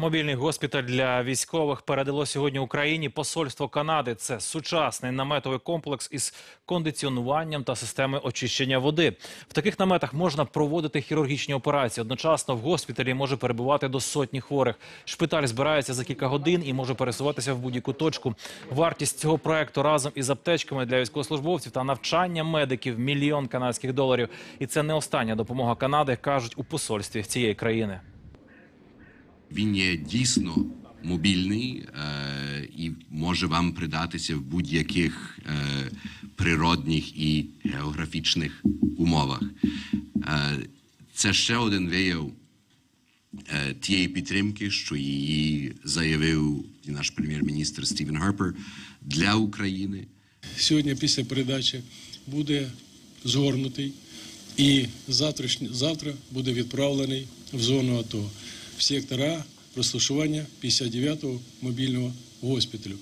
Мобільний госпіталь для військових передало сьогодні Україні посольство Канади. Це сучасний наметовий комплекс із кондиціонуванням та системи очищення води. В таких наметах можна проводити хірургічні операції. Одночасно в госпіталі може перебувати до сотні хворих. Шпиталь збирається за кілька годин і може пересуватися в будь-яку точку. Вартість цього проекту разом із аптечками для військовослужбовців та навчання медиків мільйон канадських доларів. І це не остання допомога Канади, кажуть у посольстві цієї країни. Він є дійсно мобільний е, і може вам придатися в будь-яких е, природних і географічних умовах. Е, це ще один вияв е, тієї підтримки, що її заявив і наш прем'єр-міністр Стівен Гарпер для України. Сьогодні після передачі буде згорнутий і завтра буде відправлений в зону АТО в сектора розташування 59-го мобільного госпіталю.